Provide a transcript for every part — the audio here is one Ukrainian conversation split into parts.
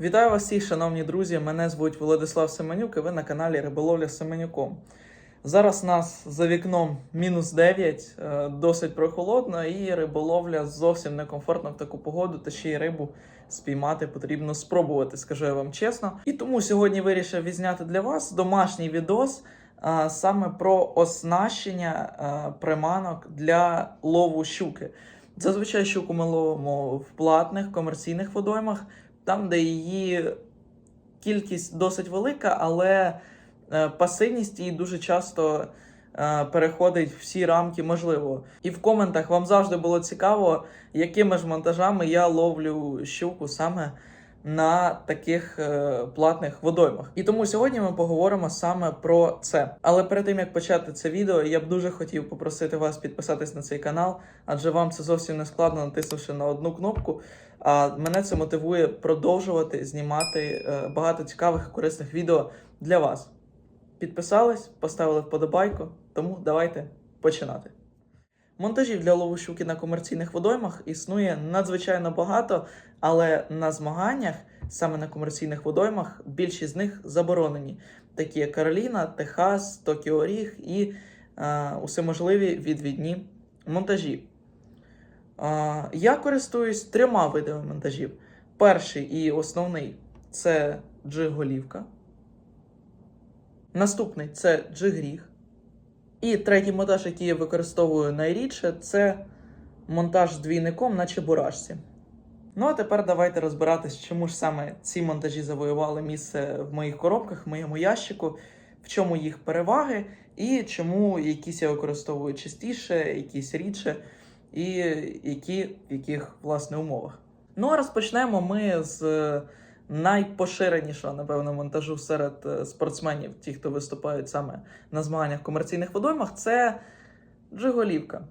Вітаю вас всіх, шановні друзі. Мене звуть Владислав Семенюк і ви на каналі Риболовля Семенюком. Зараз нас за вікном мінус 9, е, досить прохолодно, і риболовля зовсім некомфортно в таку погоду, та ще й рибу спіймати потрібно спробувати, скажу я вам чесно. І тому сьогодні вирішив відзняти для вас домашній відос е, саме про оснащення е, приманок для лову щуки. Зазвичай щуку ми ловимо в платних комерційних водоймах, там, де її кількість досить велика, але е, пасивність її дуже часто е, переходить всі рамки можливо. І в коментах вам завжди було цікаво, якими ж монтажами я ловлю щуку саме на таких е, платних водоймах. І тому сьогодні ми поговоримо саме про це. Але перед тим як почати це відео, я б дуже хотів попросити вас підписатись на цей канал, адже вам це зовсім не складно, натиснувши на одну кнопку. А мене це мотивує продовжувати знімати е, багато цікавих і корисних відео для вас. Підписались, поставили вподобайку, тому давайте починати. Монтажів для лову щуки на комерційних водоймах існує надзвичайно багато, але на змаганнях, саме на комерційних водоймах, більшість з них заборонені, такі як Кароліна, Техас, Токіо Ріг і е, усеможливі відвідні монтажі. Е, я користуюсь трьома видами монтажів. Перший і основний це джиг-голівка. Наступний це джиг-ріг. І третій монтаж, який я використовую найрідше, це монтаж з двійником на чебурашці. Ну а тепер давайте розбиратись, чому ж саме ці монтажі завоювали місце в моїх коробках, в моєму ящику, в чому їх переваги, і чому якісь я використовую частіше, якісь рідше, і які в яких власне умовах. Ну а розпочнемо ми з найпоширенішого, напевно, монтажу серед е, спортсменів, ті, хто виступають саме на змаганнях в комерційних водоймах, це джиголівка.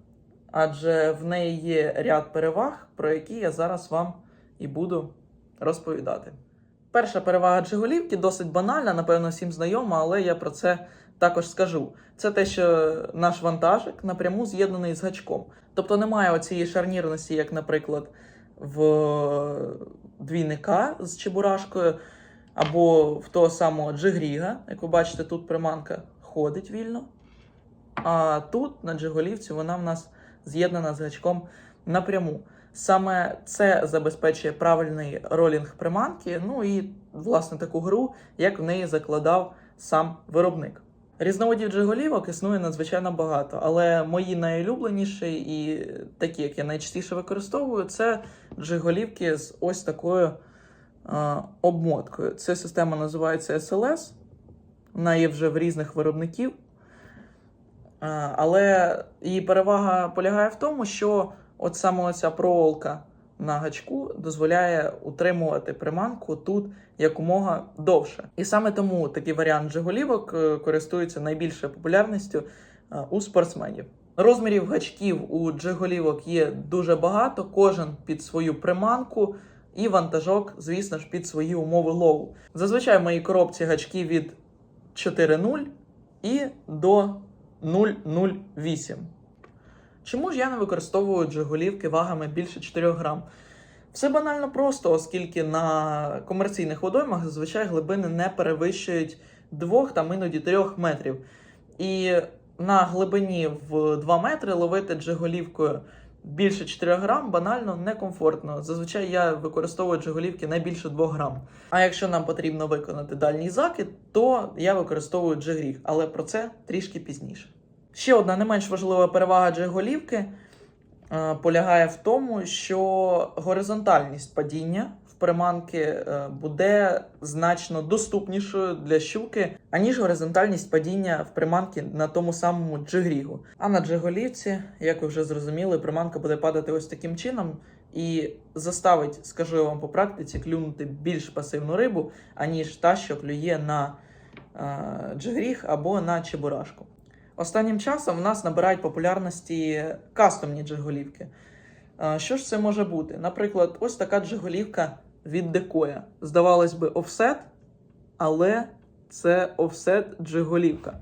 Адже в неї є ряд переваг, про які я зараз вам і буду розповідати. Перша перевага джиголівки досить банальна, напевно, всім знайома, але я про це також скажу. Це те, що наш вантажик напряму з'єднаний з гачком. Тобто немає оцієї шарнірності, як, наприклад, в двійника з чебурашкою, або в того самого джигріга, як ви бачите, тут приманка ходить вільно. А тут на джиголівці вона в нас з'єднана з гачком напряму. Саме це забезпечує правильний ролінг приманки, ну і власне таку гру, як в неї закладав сам виробник. Різновидів джиголівок існує надзвичайно багато, але мої найулюбленіші і такі, як я найчастіше використовую, це джиголівки з ось такою е, обмоткою. Ця система називається SLS. Вона є вже в різних виробників. Е, але її перевага полягає в тому, що от саме ця проволока на гачку дозволяє утримувати приманку тут якомога довше. І саме тому такий варіант джиголівок е, користується найбільшою популярністю е, у спортсменів. Розмірів гачків у джиголівок є дуже багато, кожен під свою приманку. І вантажок, звісно ж, під свої умови лову. Зазвичай в моїй коробці гачки від 4.0 і до 0,08. Чому ж я не використовую джиголівки вагами більше 4 грам? Все банально просто, оскільки на комерційних водоймах зазвичай глибини не перевищують 2 там іноді 3 метрів. І на глибині в 2 метри ловити джиголівкою більше 4 грам банально некомфортно. Зазвичай я використовую джиголівки не більше 2 грам. А якщо нам потрібно виконати дальній закид, то я використовую джигріг, але про це трішки пізніше. Ще одна не менш важлива перевага джиголівки е, полягає в тому, що горизонтальність падіння в приманки е, буде значно доступнішою для щуки, аніж горизонтальність падіння в приманки на тому самому джигрігу. А на джиголівці, як ви вже зрозуміли, приманка буде падати ось таким чином і заставить, скажу я вам по практиці, клюнути більш пасивну рибу, аніж та, що клює на е, джигріг або на чебурашку. Останнім часом в нас набирають популярності кастомні джиголівки. Е, Що ж це може бути? Наприклад, ось така джиголівка від декоя. Здавалось би, офсет, але це офсет джиголівка.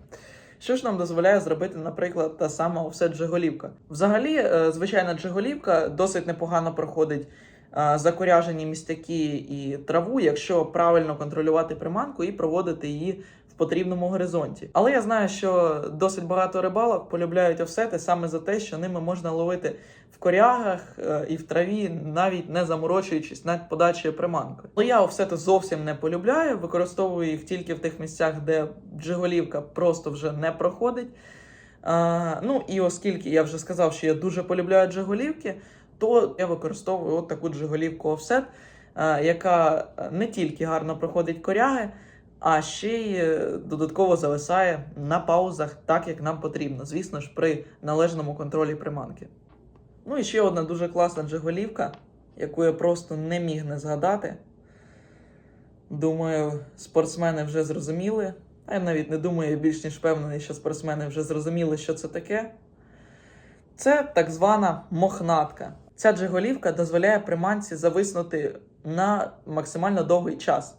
Що ж нам дозволяє зробити, наприклад, та сама офсет джиголівка? Взагалі, е, звичайна джиголівка досить непогано проходить закоряжені містяки і траву, якщо правильно контролювати приманку і проводити її в потрібному горизонті. Але я знаю, що досить багато рибалок полюбляють офсети саме за те, що ними можна ловити в корягах е, і в траві, навіть не заморочуючись над подачею приманки. Але я офсети зовсім не полюбляю, використовую їх тільки в тих місцях, де джиголівка просто вже не проходить. А, ну і оскільки я вже сказав, що я дуже полюбляю джиголівки, то я використовую от таку джиголівку офсет, яка не тільки гарно проходить коряги, а ще й додатково зависає на паузах так, як нам потрібно. Звісно ж, при належному контролі приманки. Ну і ще одна дуже класна джиголівка, яку я просто не міг не згадати. Думаю, спортсмени вже зрозуміли. А я навіть не думаю, я більш ніж впевнений, що спортсмени вже зрозуміли, що це таке. Це так звана мохнатка. Ця джиголівка дозволяє приманці зависнути на максимально довгий час.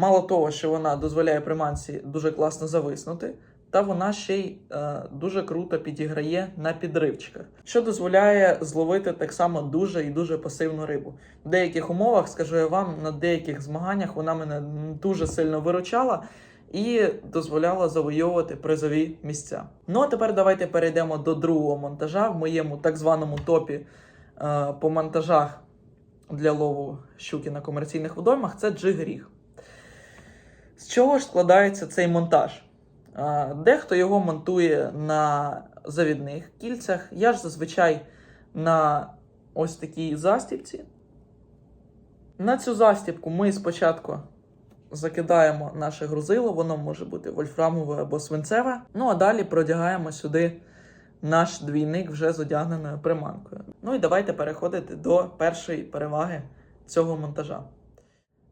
Мало того, що вона дозволяє приманці дуже класно зависнути, та вона ще й е, дуже круто підіграє на підривчиках, що дозволяє зловити так само дуже і дуже пасивну рибу. В деяких умовах, скажу я вам, на деяких змаганнях вона мене дуже сильно виручала і дозволяла завойовувати призові місця. Ну а тепер давайте перейдемо до другого монтажа в моєму так званому топі е, по монтажах для лову щуки на комерційних водоймах. Це джиг-ріг. З чого ж складається цей монтаж? Дехто його монтує на завідних кільцях. Я ж зазвичай на ось такій застібці. На цю застібку ми спочатку закидаємо наше грузило, воно може бути вольфрамове або свинцеве. Ну а далі продягаємо сюди наш двійник вже з одягненою приманкою. Ну і давайте переходити до першої переваги цього монтажа.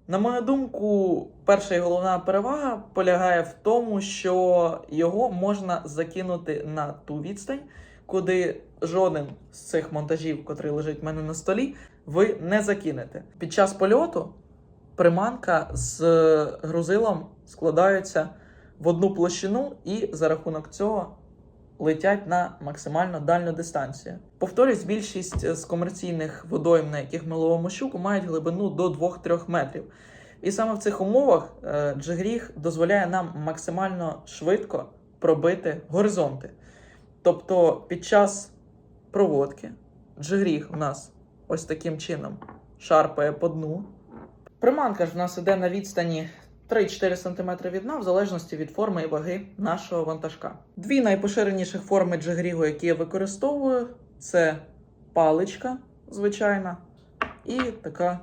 На мою думку, перша і головна перевага полягає в тому, що його можна закинути на ту відстань, куди жоден з цих монтажів, котрий лежить в мене на столі, ви не закинете. Під час польоту приманка з грузилом складаються в одну площину, і за рахунок цього летять на максимально дальню дистанцію. Повторюсь, більшість з комерційних водойм, на яких ми ловимо щуку, мають глибину до 2-3 метрів. І саме в цих умовах е, джигріг дозволяє нам максимально швидко пробити горизонти. Тобто під час проводки джигріг у нас ось таким чином шарпає по дну. Приманка ж в нас іде на відстані 3-4 см від дна, в залежності від форми і ваги нашого вантажка. Дві найпоширеніших форми джигрігу, які я використовую, це паличка звичайна, і така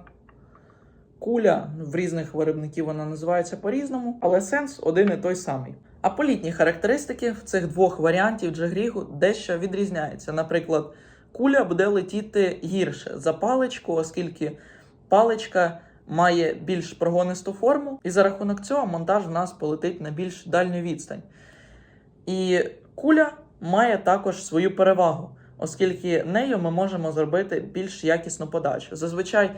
куля. В різних виробників вона називається по-різному, але сенс один і той самий. А політні характеристики в цих двох варіантів джигрігу дещо відрізняються. Наприклад, куля буде летіти гірше за паличку, оскільки паличка має більш прогонисту форму, і за рахунок цього монтаж в нас полетить на більш дальню відстань. І куля має також свою перевагу, оскільки нею ми можемо зробити більш якісну подачу. Зазвичай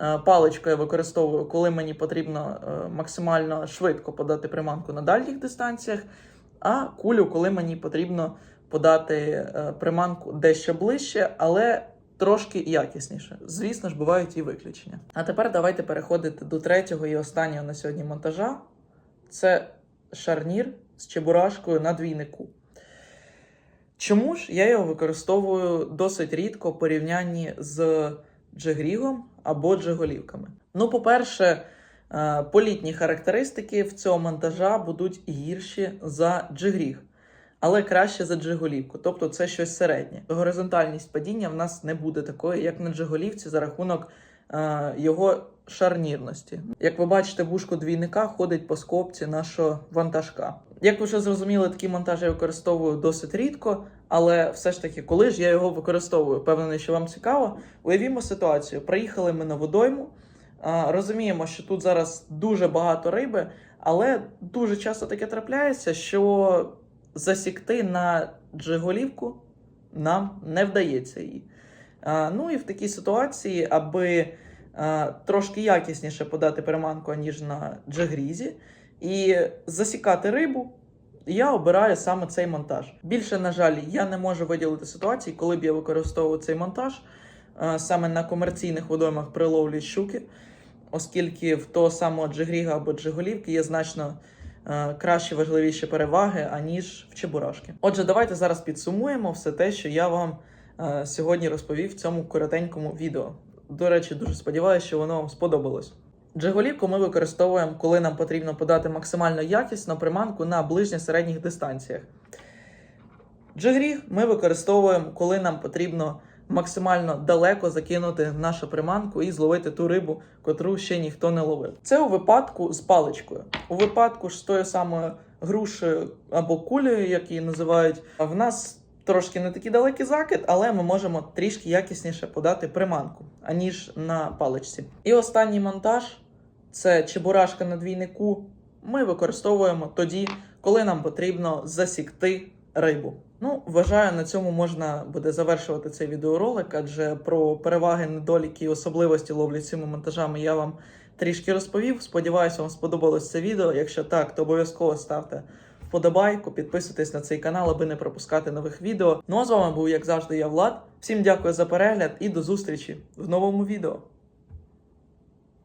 е, паличку я використовую, коли мені потрібно е, максимально швидко подати приманку на дальніх дистанціях, а кулю, коли мені потрібно подати е, приманку дещо ближче, але трошки якісніше. Звісно ж, бувають і виключення. А тепер давайте переходити до третього і останнього на сьогодні монтажа. Це шарнір з чебурашкою на двійнику. Чому ж я його використовую досить рідко в порівнянні з джигрігом або джиголівками? Ну, по-перше, е, політні характеристики в цього монтажа будуть гірші за джигріг, але краще за джиголівку, тобто це щось середнє. Горизонтальність падіння в нас не буде такої, як на джиголівці, за рахунок е, його шарнірності. Як ви бачите, вушко двійника ходить по скобці нашого вантажка. Як ви вже зрозуміли, такі монтажі я використовую досить рідко, але все ж таки, коли ж я його використовую, впевнений, що вам цікаво. Уявімо ситуацію: приїхали ми на водойму. Розуміємо, що тут зараз дуже багато риби, але дуже часто таке трапляється, що засікти на джиголівку нам не вдається її. Ну і в такій ситуації, аби трошки якісніше подати приманку, ніж на джигрізі, і засікати рибу, я обираю саме цей монтаж. Більше, на жаль, я не можу виділити ситуації, коли б я використовував цей монтаж. саме на комерційних водоймах при ловлі щуки, оскільки в того самого джигріга або джиголівки є значно кращі важливіші переваги, аніж в чебурашки. Отже, давайте зараз підсумуємо все те, що я вам е, сьогодні розповів в цьому коротенькому відео. До речі, дуже сподіваюся, що воно вам сподобалось. Джиголівку ми використовуємо, коли нам потрібно подати максимально якісну приманку на ближньо-середніх дистанціях. Джигріг ми використовуємо, коли нам потрібно максимально далеко закинути нашу приманку і зловити ту рибу, котру ще ніхто не ловив. Це у випадку з паличкою. У випадку ж з тою самою грушею або кулею, як її називають, в нас трошки не такий далекий закид, але ми можемо трішки якісніше подати приманку, аніж на паличці. І останній монтаж це чебурашка на двійнику. Ми використовуємо тоді, коли нам потрібно засікти рибу. Ну, вважаю, на цьому можна буде завершувати цей відеоролик, адже про переваги, недоліки і особливості ловлі цими монтажами я вам трішки розповів. Сподіваюся, вам сподобалось це відео. Якщо так, то обов'язково ставте вподобайку, підписуйтесь на цей канал, аби не пропускати нових відео. Ну а з вами був, як завжди, я Влад. Всім дякую за перегляд і до зустрічі в новому відео.